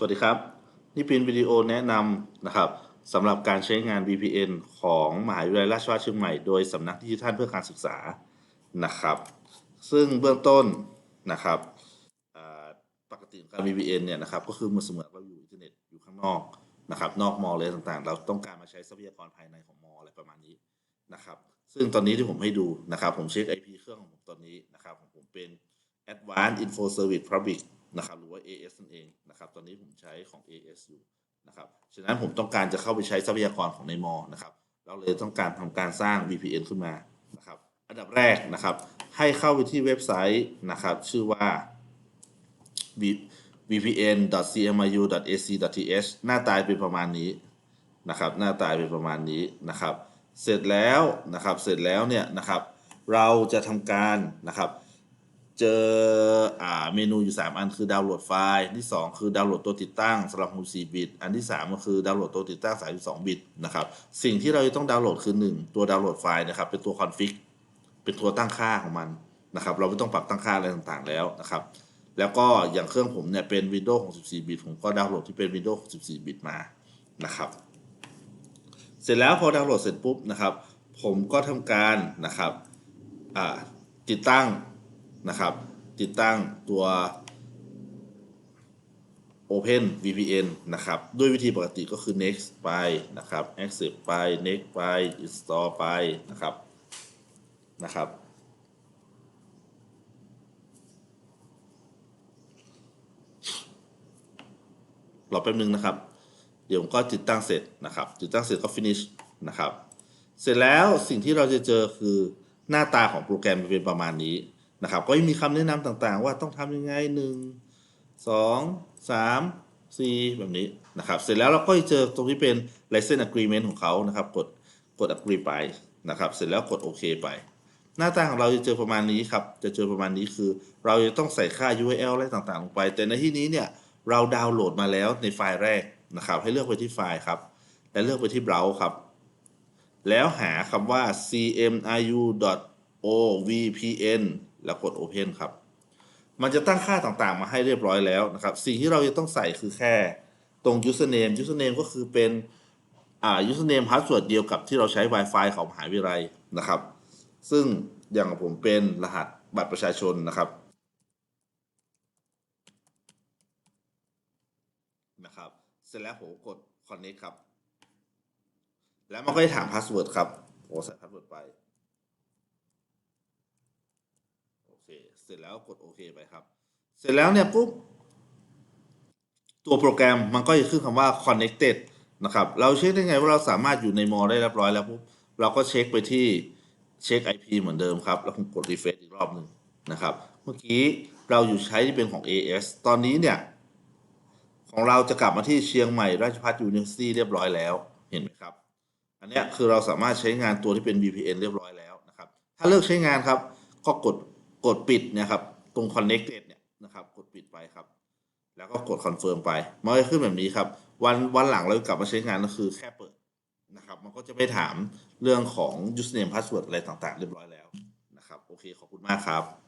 สวัสดีครับ นี่เป็นวิดีโอแนะนำนะครับสำหรับการใช้งาน VPN ของมหาวิทยาลัยราชภัฏเชียงใหม่โดยสำนักดิจิทัลเพื่อการศึกษานะครับ ซึ่งเบื้องต้นนะครับปกติการ VPN เนี่ยนะครับก็คือมือนเสมือนเราอยู่อินเทอร์เน็ตอยู่ข้างนอกนะครับ นอกมอเลยต่างๆ เราต้องการมาใช้ทรัพยากรภายในของมออะไรประมาณนี้นะครับ ซึ่งตอนนี้ที่ผมให้ดูนะครับ ผมเช็ค IP เครื่องของผมตอนนี้นะครับของผมเป็น Advanced Info Service Public นะครับหรือว่า AS นั่นเองนะครับตอนนี้ผมใช้ของ AS อยู่นะครับฉะนั้นผมต้องการจะเข้าไปใช้ทรัพยากรของในมอนะครับเราเลยต้องการทำการสร้าง VPN ขึ้นมานะครับอันดับแรกนะครับ ให้เข้าไปที่เว็บไซต์นะครับ ชื่อว่า vpn.cmiu.ac.th หน้าตายเป็นประมาณนี้นะครับ หน้าตายเป็นประมาณนี้นะครับ เสร็จแล้วนะครับ เสร็จแล้วเนี่ยนะครับ เราจะทำการนะครับ เจออ่าเมนูอยู่ 3 อันคือดาวน์โหลดไฟล์ที่ 2 คือดาวน์โหลดตัวติดตั้งสำหรับ 64 บิต อันที่ 3 ก็คือดาวน์โหลดตัวติดตั้ง 32 บิตนะครับสิ่งที่เราจะต้องดาวน์โหลดคือ 1 ตัวดาวน์โหลดไฟล์นะครับเป็นตัวคอนฟิกเป็นตัวตั้งค่าของมันนะครับเราไม่ต้องปรับตั้งค่าอะไรต่างๆแล้วนะครับแล้วก็อย่างเครื่องผมเนี่ยเป็น Windows 64 บิต ผมก็ดาวน์โหลดที่เป็น Windows 64 บิตมานะครับเสร็จแล้วพอดาวน์โหลดเสร็จปุ๊บนะครับผมก็ทำการนะครับติดตั้ง นะครับ ติดตั้งตัว Open VPN นะครับ ด้วยวิธีปกติก็คือ next ไปนะครับ accept ไป next ไป install ไปนะครับนะครับรอแป๊บนึงนะครับ เดี๋ยวผมก็ติดตั้งเสร็จนะครับ ติดตั้งเสร็จก็ finish นะครับ เสร็จแล้วสิ่งที่เราจะเจอคือหน้าตาของโปรแกรมเป็นประมาณนี้ นะครับ ก็มีคำแนะนำต่างๆ ว่าต้องทำยังไงหนึ่งสองสามสี่แบบนี้นะครับ เสร็จแล้วเราก็จะเจอตรงที่เป็น license agreement ของเขานะครับ กดกด agree ไปนะครับ เสร็จแล้วกดโอเคไปหน้าตาของเราจะเจอประมาณนี้ครับ จะเจอประมาณนี้คือ เราจะต้องใส่ค่า URL อะไรต่างๆ ลงไป แต่ในที่นี้เนี่ยเราดาวน์โหลดมาแล้วในไฟล์แรกนะครับ ให้เลือกไปที่ไฟล์ครับ และเลือกไปที่ browse ครับ แล้วหาคำว่า cmiu.ovpn แล้วกด open ครับ มันจะตั้งค่าต่างๆ มาให้เรียบร้อยแล้วนะครับ สิ่งที่เราจะต้องใส่คือแค่ตรง username username ก็คือเป็นอ่า username password เดียวกับที่เราใช้ Wi-Fi ของมหาวิทยาลัยนะครับ ซึ่งอย่างผมเป็นรหัสบัตรประชาชนนะครับนะครับ เสร็จแล้วผมกด connect ครับ แล้วมันก็จะถามพาสเวิร์ดครับผมใส่พาสเวิร์ดไป โอ เคเสร็จแล้วกดโอเคไปครับ เสร็จแล้วเนี่ยปุ๊บตัวโปรแกรมมันก็จะขึ้นคำว่า connected นะครับ เราเช็คได้ไงว่าเราสามารถอยู่ในมอได้เรียบร้อยแล้วปุ๊บเราก็เช็คไปที่เช็ค IP เหมือนเดิมครับ แล้วผมกด refresh อีกรอบหนึ่งนะครับ เมื่อกี้เราอยู่ใช้ที่เป็นของ AS ตอนนี้เนี่ย ของเราจะกลับมาที่เชียงใหม่ราชภัฏ University เรียบร้อยแล้วเห็นไหมครับ อันเนี้ยคือเราสามารถใช้งานตัวที่เป็น VPN เรียบร้อยแล้วนะครับ ถ้าเลิกใช้งานครับ ก็กด กดปิดเนะครับ ตรง connected เนี่ยนะครับ กดปิดไปครับ แล้วก็กด confirm ไป มันจะขึ้นแบบนี้ครับ วันวันหลังเรากลับมาใช้งานก็คือแค่เปิดนะครับ มันก็จะไม่ถามเรื่องของ username password อะไรต่างๆ เรียบร้อยแล้วนะครับ โอเค ขอบคุณมากครับ